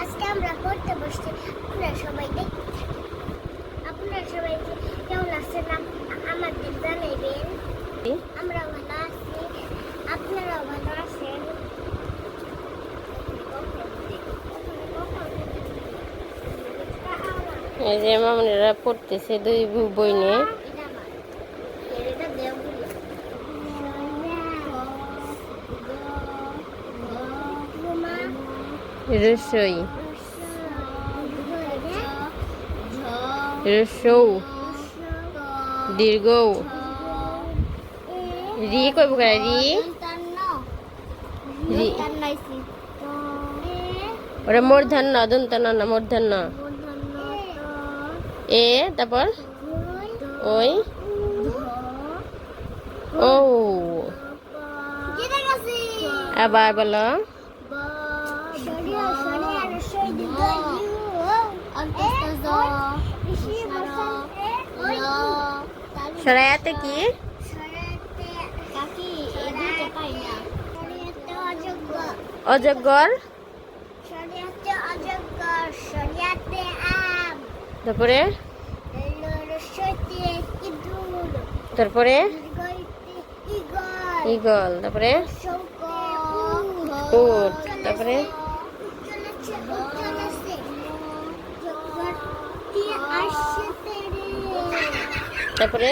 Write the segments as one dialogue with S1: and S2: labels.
S1: আজকে আমরা পড়তে বসছি। আপনারা সবাই দেখতে থাকুন। আপনারা সবাই কেমন আছেন আম- আমাদের জানাইবেন। আমরা ভালো আছি। আপনারাও ভালো আছেন?
S2: এই যে মামনিরা পড়তেছে দুই বই নিয়ে। রসই রসৌ দীর্ঘ রি কইব করে রি রি ওরা মূর্ধন্য দন্তন্য না মূর্ধন্য এ তারপর ওই ও আবার বলো সরাইয়াতে কি? অজগর। তারপরে? তারপরে? ইগল তারপরে? তারপরে? তারপরে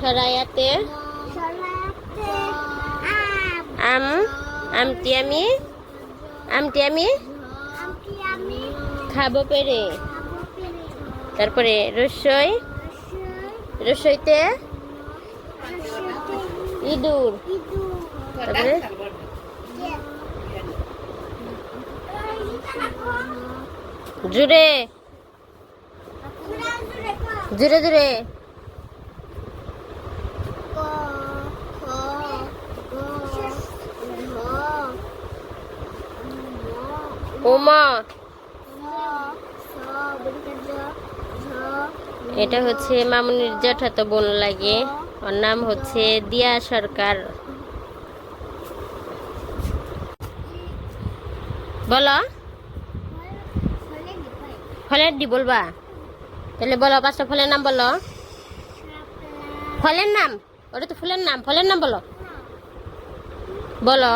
S2: সরাইয়াতে আম, আমটি আমি আমটি আমি খাব পেরে। তারপরে রসই, রসইতে ইঁদুর। তারপরে জুড়ে জুড়ে জুড়ে ওমা এটা হচ্ছে মামুনির জ্যাঠাতো বোন লাগে। ওর নাম হচ্ছে দিয়া সরকার। বলো। হলে দি, বলবা। তাহলে বলো, পাঁচটা ফলের নাম বলো। ফলের নাম? ওটা তো ফুলের নাম। ফলের নাম বলো। বলো।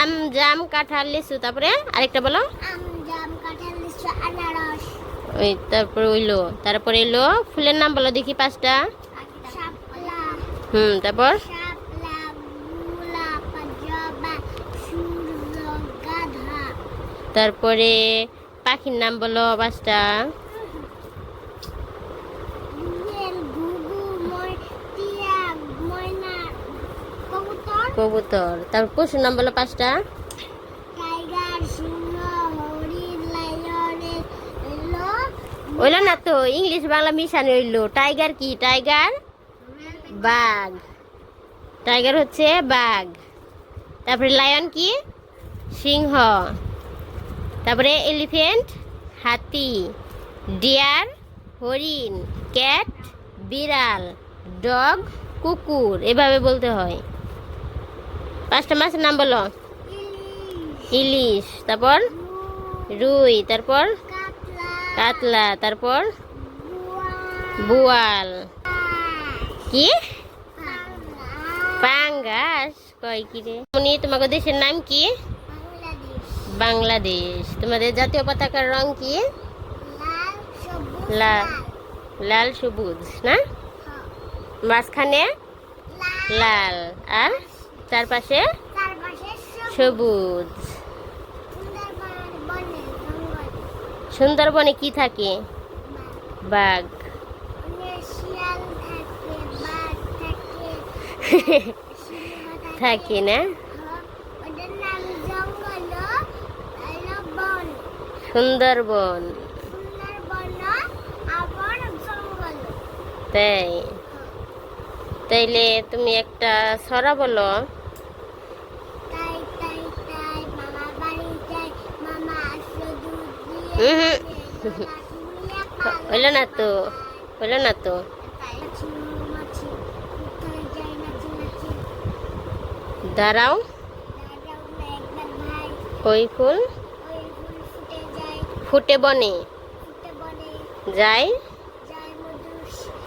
S2: আম, জাম, কাঁঠাল, লিচু, তারপরে আরেকটা বলো। ওই তারপরে ওইলো তারপরে এলো ফুলের নাম বলো দেখি পাঁচটা। হুম, তারপর? তারপরে পাখির নাম বলো পাঁচটা
S1: কবুতর।
S2: তারপর পশুর নাম বলো পাঁচটা। ওইলো না তো ইংলিশ বাংলা মিশানো হইল। টাইগার কি? টাইগার বাঘ। টাইগার হচ্ছে বাঘ। তারপরে লায়ন কি? সিংহ। তারপরে এলিফেন্ট হাতি, ডিয়ার, হরিণ, ক্যাট, বিড়াল, ডগ, কুকুর, এভাবে বলতে হয়। পাঁচটা মাছের নাম বলো।
S1: ইলিশ,
S2: তারপর? রুই, তারপর?
S1: কাতলা,
S2: তারপর?
S1: বুয়া
S2: বোয়াল। কি? পাঙ্গাস। কয় কি রে? উনি তোমাদের দেশের নাম কি?
S1: বাংলাদেশ।
S2: তোমাদের জাতীয় পতাকার রং কি?
S1: লাল সবুজ
S2: লাল সবুজ না? মাঝখানে
S1: লাল
S2: আর চারপাশে
S1: সবুজ। সুন্দরবন
S2: কি থাকে? বাঘ।
S1: থাকে
S2: না
S1: হ্যাঁ, ওদের নাম জঙ্গল হলো বন
S2: সুন্দরবন। তাই। তাইলে তুমি একটা সরা বলো। হইল না তো হইল না তো।
S1: দাঁড়াও। ওই ফুল।
S2: ফুটে
S1: বনে।
S2: মধুর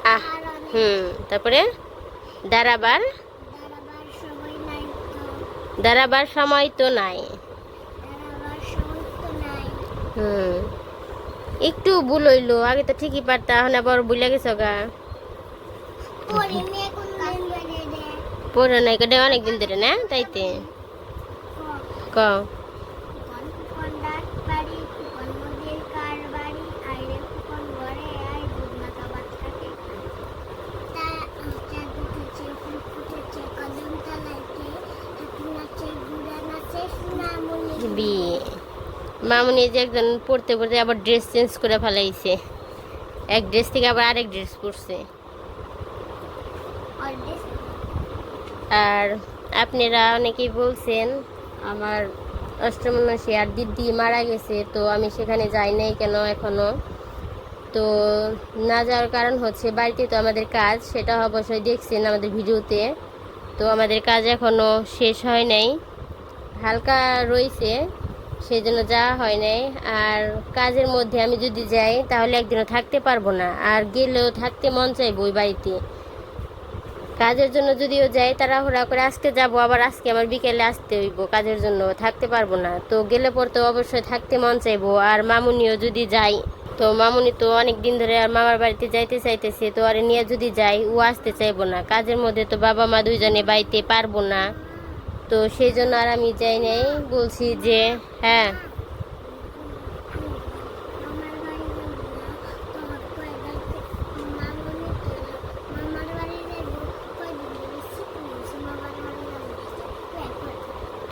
S1: আহ হুম তারপরে? দাঁড়াবার?
S2: দাঁড়াবার সময় নাই তো।
S1: নাই। হুম। একটু ভুল হইল আগে তো ঠিকই পারতা এখন আবার ভুলে গেছো গা। পড়ো নাই অনেকদিন ধরে না তাইতে? ক
S2: কোন কোন ডাক বাড়ি কোন নদীর কার বাড়ি আইরে কোন ঘরে আই দুধ মাথা বাচ্চাকে তা চাঁদ উঠেছে ফুল ফুটেছে কদম তলাইতে এক নাচে ঘুরে নাচে সোনামণি
S1: বিয়ে মামুনি যে একজন পড়তে পড়তে আবার ড্রেস চেঞ্জ করে ফেলাইছে। এক ড্রেস থেকে আবার আরেক ড্রেস পরছে। আর আপনারা অনেকেই বলছেন আমার অষ্টমনসী আর দিদি মারা গেছে তো আমি সেখানে যাই নাই কেন এখনও? তো না যাওয়ার কারণ হচ্ছে বাড়িতে তো আমাদের কাজ সেটা অবশ্যই দেখছেন আমাদের ভিডিওতে। তো আমাদের কাজ এখনও শেষ হয় নাই। হালকা রয়েছে সেই জন্য যাওয়া হয় নাই। আর কাজের মধ্যে আমি যদি যাই, তাহলে একদিনও থাকতে পারব না। আর গেলেও থাকতে মন চাইব ওই বাড়িতে। কাজের জন্য যদিও যাই, তাড়াহুড়া করে আজকে যাব, আবার আজকে আমার বিকেলে আসতে হইব। কাজের জন্য থাকতে পারব না। তো গেলে পর তো অবশ্যই থাকতে মন চাইব। আর মামুনিও যদি যাই, তো মামুনি তো অনেক দিন ধরে আর মামার বাড়িতে যাইতে চাইতেছে। তো আর নিয়ে যদি যাই, ও আসতে চাইব না। কাজের মধ্যে তো বাবা মা দুইজনে বাড়িতে পারব না। তো সেই জন্য আর আমি যাই নাই। বলছি যে হ্যাঁ।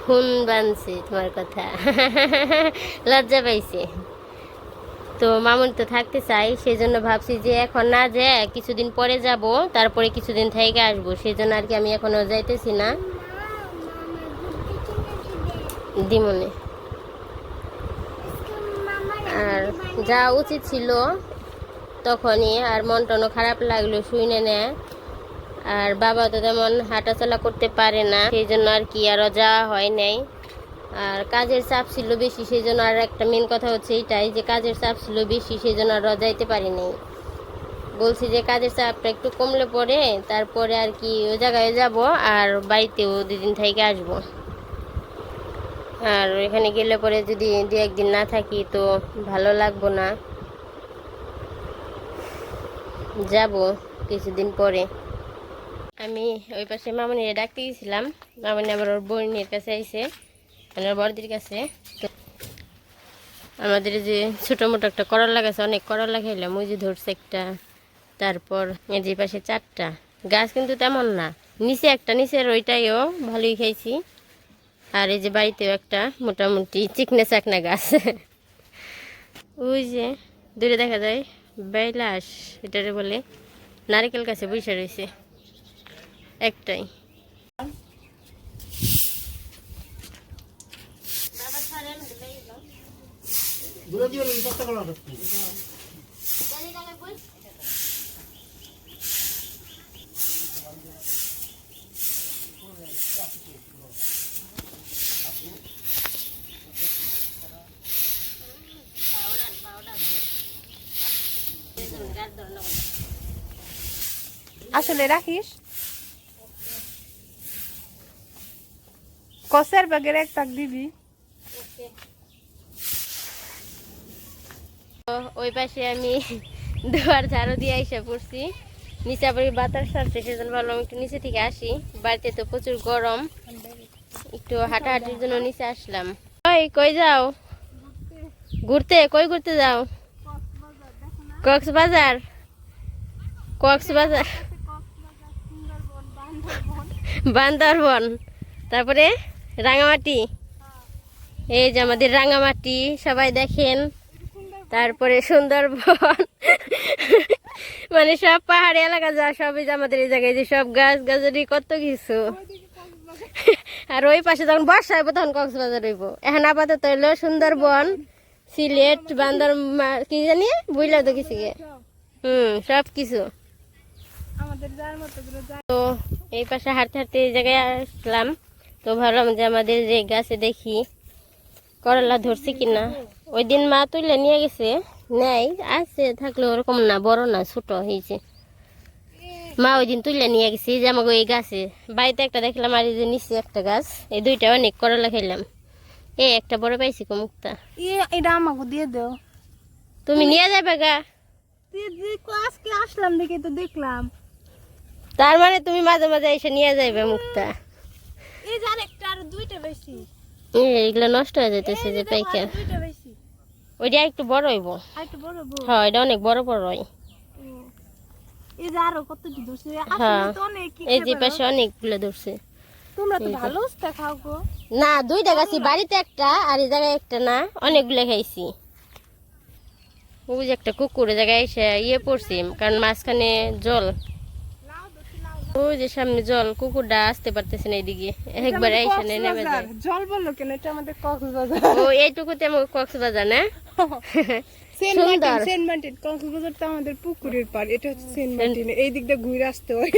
S1: ফোন বানছে তোমার কথা। লজ্জা পাইছে। তো মামুন তো থাকতে চাই, সেই জন্য ভাবছি যে এখন না যে কিছুদিন পরে যাব, তারপরে কিছুদিন থেকে আসব। সেই জন্য আর কি আমি এখনও যাইতেছি না। দিমনে। আর যা উচিত ছিল তখনই, আর মন টনও খারাপ লাগল শুনে নেয়। আর বাবা তো তেমন হাঁটাচলা করতে পারে না, সেই জন্য আর কি আরও যাওয়া হয় নাই। আর কাজের চাপ ছিল বেশি, সেই জন্য আর একটা মেন কথা হচ্ছে এইটাই যে কাজের চাপ ছিল বেশি, সেই জন্য আর যাইতে পারি নাই। বলছি যে কাজের চাপটা একটু কমলে পরে, তারপরে আর কি ওই জায়গায় যাব আর বাড়িতেও দুদিন থেকে আসব। আর এখানে গেলে পরে যদি দু একদিন না থাকি তো ভালো লাগবো না। যাব কিছুদিন পরে। আমি ওই পাশে মামনিরে ডাকতে গেছিলাম। মামনি আবার ওর বোনের কাছে আইসে মানে ওর বড়দির কাছে। তো আমাদের যে ছোটো মোটো একটা করলা গাছ অনেক করলা খাইলাম ওই যে ধরছে একটা। তারপর যে পাশে চারটা। গাছ কিন্তু তেমন না, নিচে একটা, নিচের ওইটাইও ভালোই খাইছি। আর এই যে বাড়িতেও একটা মোটামুটি চিকনে চাকনা গাছ। ওই যে দূরে দেখা যায় বেলাস এটারে বলে নারকেল গাছে বসে রয়েছে। একটাই।
S3: আসলে রাখিস। কষের বাগের এক তাক দিবি।
S1: ওই পাশে আমি দুয়ার ঝাড়ু দিয়ে এসে পড়ছি। নিচে আবার বাতাস ছাড়ছে সেজন্য ভাবলাম একটু নিচে থেকে আসি। বাড়িতে তো প্রচুর গরম। একটু হাঁটাহাঁটির জন্য নিচে আসলাম। ওই, কই যাও? ঘুরতে? কই ঘুরতে যাও? কক্সবাজার? কক্সবাজার? বান্দরবন তারপরে রাঙামাটি। এই যে আমাদের রাঙামাটি সবাই দেখেন। তারপরে সুন্দরবন। মানে সব পাহাড়ি এলাকা যা সবই যে আমাদের এই জায়গায় যে সব গাছ গাছালি কত কিছু। আর ওই পাশে যখন বর্ষা হইব তখন কক্সবাজার হইব। এখন আপাতত হইল সুন্দরবন সিলেট বান্দর কি জানি? বুঝলা তো কিছু হুম সব কিছু
S3: আমাদের যার মতো
S1: তো এই পাশে হাঁটতে হাঁটতে এই জায়গায় আসলাম। তো ভাবলাম যে আমাদের যে গাছে দেখি করলা ধরছে কিনা। ওই দিন মা তুলে নিয়ে গেছে। নেই আছে থাকলে ওরকম না বড় না ছোট হয়েছে। মা ওই দিন তুলে নিয়ে গেছি যে আমাকে এই গাছে। বাড়িতে একটা দেখলাম আর এই যে নিচে একটা গাছ। এই দুইটা অনেক করলা খেলাম। এই একটা বড় পাইছি কো মুক্তা
S3: এটা আমাকে দিয়ে দাও।
S1: তুমি নিয়ে যাবে গা।
S3: আজকে আসলাম দেখে তো দেখলাম।
S1: তার মানে তুমি মাঝে মাঝে এসে নিয়ে যাইবে মুক্তা
S3: এই যে আরেকটা আর দুইটা বেশি।
S1: নষ্ট হয়ে যাইতেছে যে
S3: বেশি।
S1: ওইটা একটু বড় হইব? হ্যাঁ এটা অনেক বড় বড় হয়।
S3: এই যে ধরছে?
S1: হ্যাঁ। পাশে অনেকগুলো ধরছে। না দুইটা গাছি বাড়িতে একটা আর এই জায়গায় একটা না অনেকগুলো খাইছি। ওই যে একটা কুকুরের জায়গায় এসে ইয়ে পড়ছি কারণ মাঝখানে জল। ওই যে সামনে জল কুকুরটা আসতে পারতেছে না এইদিকে। একবার এসে নেমে যায়
S3: জল বলল কেন? এটা আমাদের কক্সবাজার।
S1: ও এইটুকুতে আমার কক্সবাজার না?
S3: সেন্ট
S1: সুন্দর।
S3: সেন্ট মার্টিন কক্সবাজার তো আমাদের পুকুরের পার এটা হচ্ছে সেন্ট মার্টিন এই দিকটা ঘুরে আসতে হয়।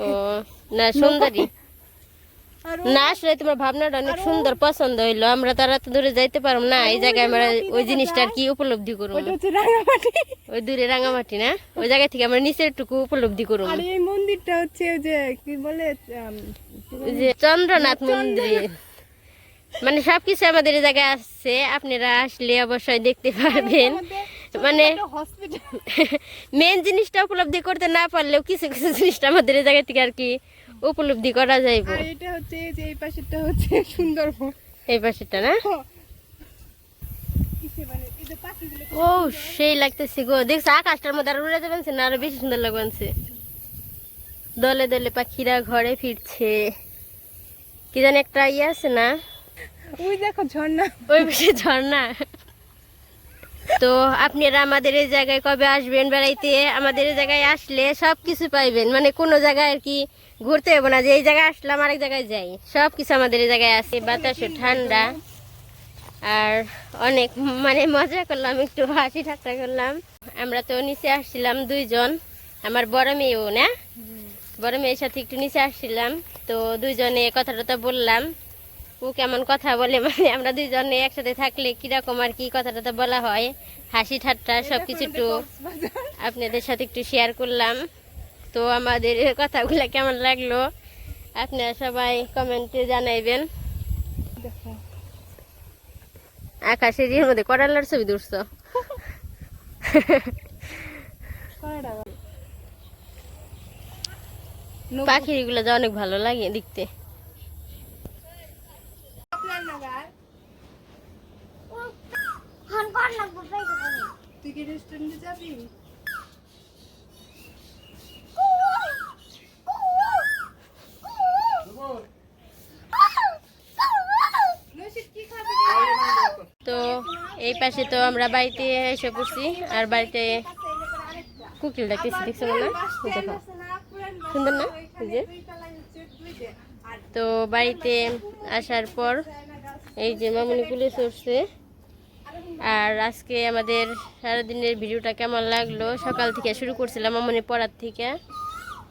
S1: ও না সুন্দরী। না আসলে তোমার ভাবনাটা অনেক সুন্দর পছন্দ হইল। আমরা তারা তো দূরে যাইতে পারব না। এই জায়গায় আমরা ওই জিনিসটার কি উপলব্ধি করব? ওই দূরে রাঙামাটি না? ওই জায়গা থেকে আমরা নিচের টুকু উপলব্ধি করব।
S3: আর এই মন্দিরটা হচ্ছে যে কি বলে
S1: যে চন্দ্রনাথ মন্দির। মানে সবকিছু আমাদের এই জায়গায় আসছে আপনারা আসলে অবশ্যই দেখতে পারবেন। মানে মেন জিনিসটা উপলব্ধি করতে না পারলেও কিছু কিছু জিনিসটা আমাদের এই জায়গা থেকে আর কি উপলব্ধি করা যাইব।
S3: আর এটা হচ্ছে যে এই পাশেরটা হচ্ছে সুন্দরবন।
S1: এই পাশেটা না?
S3: মানে?
S1: ও সেই লাগতেছে গো। দেখছ আকাশটার মধ্যে আর উড়ে যাবেন না আরও বেশি সুন্দর দলে দলে পাখিরা ঘরে ফিরছে। কি জানি একটা ইয়ে আছে না?
S3: ওই দেখো ঝর্ণা।
S1: ওই বেশি ঝর্ণা। তো আপনারা আমাদের এই জায়গায় কবে আসবেন? বেড়াইতে আমাদের এই জায়গায় আসলে সব কিছু পাইবেন। মানে কোনো জায়গায় আর কি ঘুরতে হবে না, যে এই জায়গায় আসলাম আরেক জায়গায় যাই। সব কিছু আমাদের এই জায়গায় আছে, বাতাসও ঠান্ডা। আর অনেক মানে মজা করলাম, একটু হাসি ঠাট্টা করলাম। আমরা তো নিচে আসছিলাম দুইজন, আমার বড় মেয়েও না? বড় মেয়ের সাথে একটু নিচে আসছিলাম, তো দুইজনে কথা টথা বললাম। ও কেমন কথা বলে মানে আমরা দুইজনে একসাথে থাকলে কীরকম আর কি কথা টথা বলা হয়। হাসি ঠাট্টা সব কিছু একটু আপনাদের সাথে একটু শেয়ার করলাম। তো আমাদের এই কথাগুলো কেমন লাগল? আপনারা সবাই কমেন্টে জানাইবেন। আকাশের ইয়ের মধ্যে করালার ছবি তুলছো? পাখিগুলো যা অনেক ভালো লাগে দেখতে।
S3: তুই কি রেস্টুরেন্টে যাবি নসিব কি খাবি
S1: তো এই পাশে তো আমরা বাড়িতে এসে পড়ছি, আর বাড়িতে কুকিল ডাকতেছি, দেখছ না? দেখো। সুন্দর না? যে। তো বাড়িতে আসার পর এই যে মামুনি পুলিশ উঠছে আর আজকে আমাদের সারাদিনের ভিডিওটা কেমন লাগল? সকাল থেকে শুরু করছিলাম মামুনি পড়ার থেকে।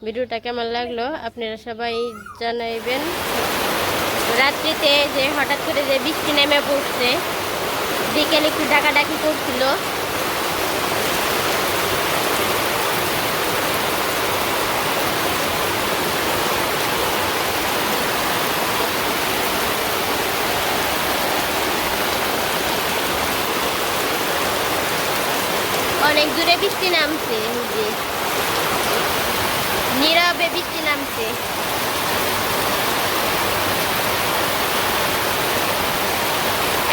S1: ভিডিওটা কেমন লাগল? আপনারা সবাই জানাইবেন। রাত্রিতে যে হঠাৎ করে যে বৃষ্টি নেমে পড়ছে বিকেলে একটু ডাকাডাকি করছিল। অনেক দূরে বৃষ্টি নামছে যে। নীরবে বৃষ্টি নামছে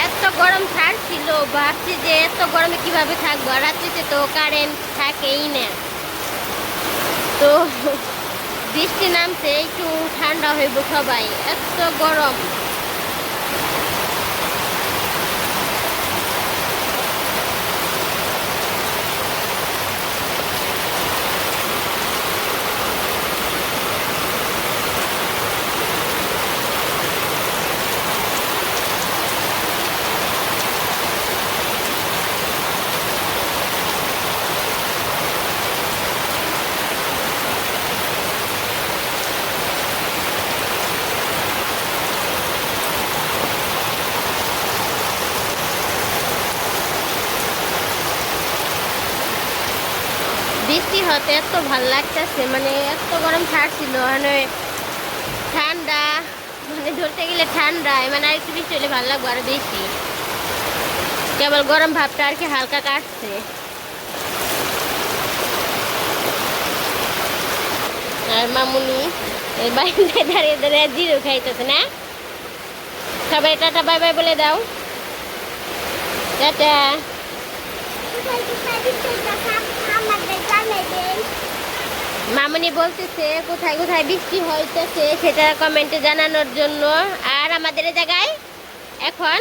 S1: এত গরম ছাড়ছিল, ভাবছি যে এত গরমে কীভাবে থাকব? আর রাত্রিতে তো কারেন্ট থাকেই না। তো বৃষ্টি নামছে, একটু ঠান্ডা হইব সবাই, এত গরম। হতে এত ভালো লাগতেছে মানে এত গরম ছাড়ছিল মানে ঠান্ডা মানে ধরতে গেলে ঠান্ডা মানে আর একটু বৃষ্টি হলে ভালো লাগবে আরও বেশি। কেবল গরম ভাবটা আর কি হালকা কাটছে। আর মামুনি বাইরে দাঁড়িয়ে দাঁড়িয়ে জিরো খাইতেছে, না? সবাই টাটা, বাই বাই বলে দাও। টাটা
S2: কোথায় কোথায় বৃষ্টিটা আমাদের জানাবেন
S1: মামনি বলতেছে, কোথায় কোথায় বৃষ্টি হইতেছে? সেটা কমেন্টে জানানোর জন্য। আর আমাদের জায়গায় এখন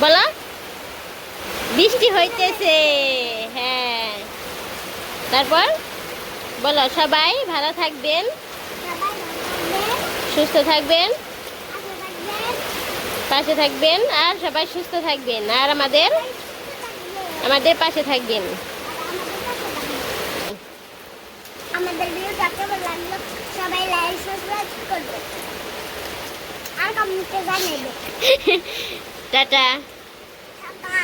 S1: বলো, বৃষ্টি হইতেছে। হ্যাঁ। তারপর বলো, সবাই ভালো থাকবেন, সুস্থ
S2: থাকবেন,
S1: পাশে থাকবেন, আর সবাই সুস্থ থাকবেন। আর আমাদের আমাদের পাশে থাকবেন।
S2: আমাদের ভিডিওটা কেমন লাগল? সবাই লাইক সাবস্ক্রাইব করবে। আর কমেন্টে জানাবে।
S1: টাটা।
S2: টাটা।